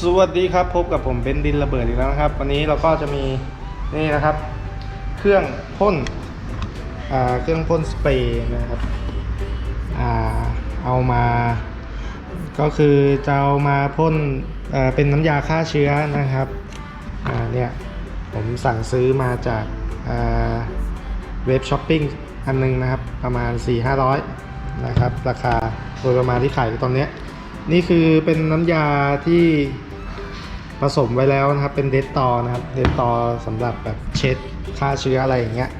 สวัสดีครับพบกับผมเบนดินระเบิดอีกแล้วนะครับ วันนี้เราก็จะมีนี่นะครับ เครื่องพ่นเครื่องพ่นสเปรย์นะครับอเอามา ก็คือจะเอามาพ่นเเป็นน้ำยาฆ่าเชื้อนะครับเนี่ยผมสั่งซื้อมาจากาเว็บช้อปปิ้งอันนึงนะครับ ประมาณ 4-500นะครับ ราคาโดยประมาณที่ขายตอนนี้ นี่คือเป็นน้ำยาที่ผสมไว้แล้วนะครับ เป็นเดตตอนะครับ เดตตอสำหรับแบบเช็ดฆ่าเชื้ออะไรอย่างเงี้ย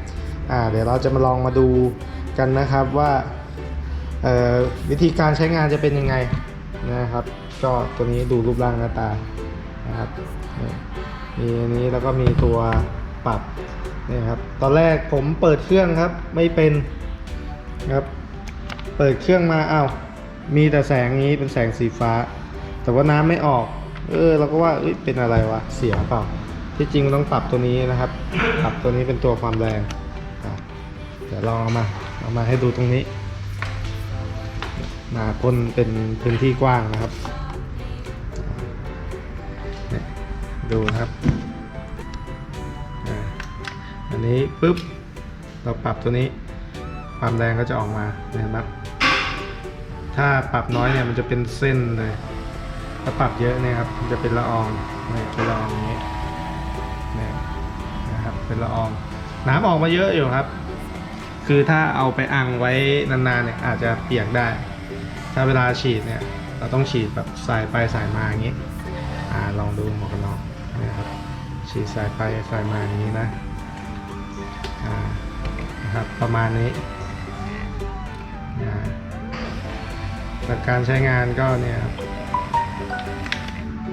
อ่า เดี๋ยวเราจะมาลองมาดูกันนะครับว่าวิธีการใช้งานจะเป็นยังไงนะครับ ก็ตัวนี้ดูรูปร่างหน้าตานะครับนี่มีอันนี้แล้วก็มีตัวปรับนี่ครับ ตอนแรกผมเปิดเครื่องครับไม่เป็นครับ เปิดเครื่องมาอ้าว มีแต่แสงนี้เป็นแสงสีฟ้า แต่ว่าน้ำไม่ออก เออเราก็ว่าเอ้ยเป็นอะไรวะเสียเปล่าที่จริงต้องปรับตัวนี้นะครับ ปรับตัวนี้เป็นตัวความแรงเดี๋ยวลองเอามาเอามาให้ดูตรงนี้มาพ่นเป็นพื้นที่กว้างนะครับดูนะครับ อันนี้ปุ๊บ เราปรับตัวนี้ ความแรงก็จะออกมาเห็นไหม ถ้าปรับน้อยเนี่ยมันจะเป็นเส้นเลยถ้าปรับเยอะเนี่ยครับมันจะเป็นละอองเนี่ยเป็นละอองอย่างนี้เนี่ยนะครับเป็นละออง น้ำออกมาเยอะอยู่ครับ คือถ้าเอาไปอังไว้นานๆเนี่ยอาจจะเปียกได้ ถ้าเวลาฉีดเนี่ยเราต้องฉีดแบบสายไปสายมาอย่างนี้อ่าลองดูหมวกกันน็อกนะครับฉีดสายไปสายมาอย่างนี้นะอ่านะครับประมาณนี้นะ หลักการใช้งานก็เนี่ย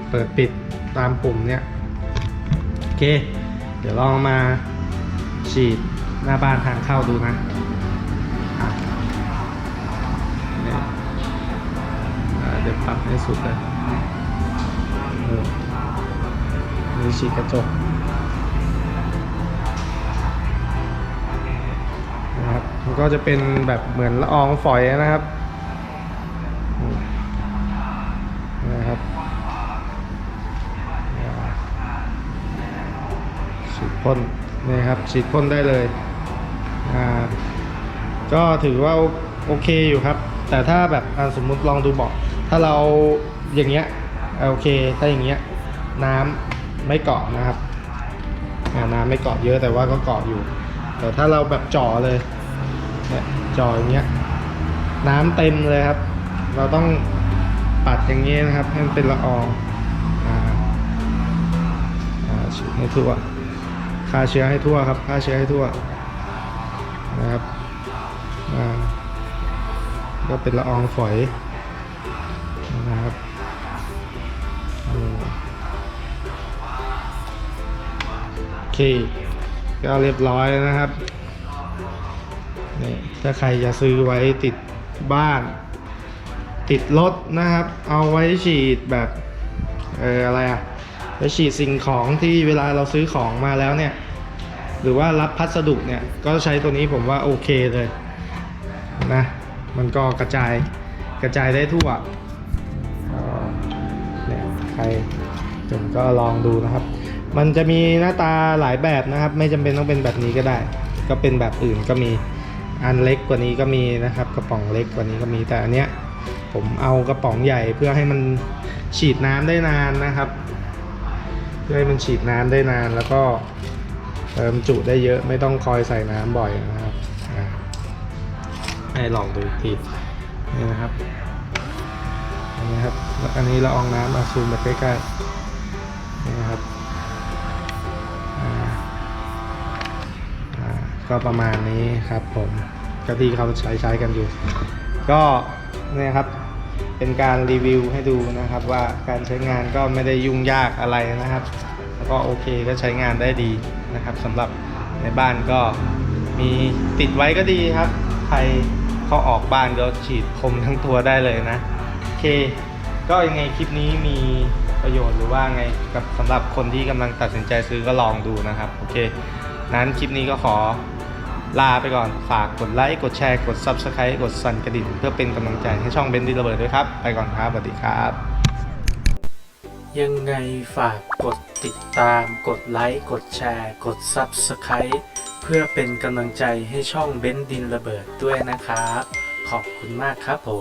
เปิดปิดตามปุ่มเนี่ยโอเค เดี๋ยวลองมาฉีดหน้าบ้านทางเข้าดูนะเนี่ยอ่าเดี๋ยวปรับให้สุดเลยเออนี่ฉีดกระจกนะครับมันก็จะเป็นแบบเหมือนละอองฝอยนะครับอืม นะครับฉีดพ่นนี่ครับฉีดพ่นได้เลยอ่าก็ถือว่าโอเคอยู่ครับ แต่ถ้าแบบสมมุติลองดูเบอก ถ้าเราอย่างเงี้ยโอเค ถ้าอย่างเงี้ยน้ำไม่เกาะนะครับน้ำไม่เกาะเยอะแต่ว่าก็เกาะอยู่ แต่ถ้าเราแบบจ่อเลยเนี่ยจ่ออย่างเงี้ยน้ำเต็มเลยครับ เราต้อง ปัดอย่างเงี้นะครับ ให้มันเป็นละอองฉีดให้ทั่วฆ่าเชื้อให้ทั่วครับฆ่าเชื้อให้ทั่วนะครับก็เป็นละอองฝอยนะครับโอเคก็เรียบร้อยนะครับนี่ถ้าใครจะซื้อไว้ติดบ้าน ติดรถนะครับ เอาไว้ฉีดแบบเอออะไรอะไว้ฉีดสิ่งของที่เวลาเราซื้อของมาแล้วเนี่ย หรือว่ารับพัสดุเนี่ยก็ใช้ตัวนี้ผมว่าโอเคเลยนะมันก็กระจายกระจายได้ทั่วเนี่ยใครจนก็ลองดูนะครับ มันจะมีหน้าตาหลายแบบนะครับ ไม่จำเป็นต้องเป็นแบบนี้ก็ได้ ก็เป็นแบบอื่นก็มีอันเล็กกว่านี้ก็มีนะครับ กระป๋องเล็กกว่านี้ก็มีแต่อันเนี้ย ผมเอากระป๋องใหญ่เพื่อให้มันฉีดน้ำได้นานนะครับ เพื่อให้มันฉีดน้ำได้นานแล้วก็เติมจุได้เยอะไม่ต้องคอยใส่น้ำบ่อยนะครับอะให้ลองดูอีกทีนี่นะครับอันนี้ครับแล้วอันนี้ละอองน้ำมาซูมมาใกล้ๆนี่นะครับอ่าอ่าก็ประมาณนี้ครับผมก็ที่เขาใช้ใช้กันอยู่ ก็ นี่ครับเป็นการรีวิวให้ดูนะครับว่าการใช้งานก็ไม่ได้ยุ่งยากอะไรนะครับ แล้วก็โอเคก็ใช้งานได้ดีนะครับสำหรับในบ้านก็มีติดไว้ก็ดีครับ ใครเข้าออกบ้านก็ฉีดพรมทั้งตัวได้เลยนะโอเค ก็ยังไงคลิปนี้มีประโยชน์หรือว่าไงกับสำหรับคนที่กำลังตัดสินใจซื้อก็ลองดูนะครับโอเคนั้นคลิปนี้ก็ขอ ลาไปก่อน ฝากกดไลค์ กดแชร์ กด Subscribe กดสั่นกระดิ่ง เพื่อเป็นกำลังใจให้ช่องเบนดีระเบิดด้วยครับ ไปก่อนครับ สวัสดีครับ ยังไงฝากกดติดตาม กดไลค์ กดแชร์ กด Subscribe เพื่อเป็นกำลังใจให้ช่องเบนดินระเบิดด้วยนะครับ ขอบคุณมากครับผม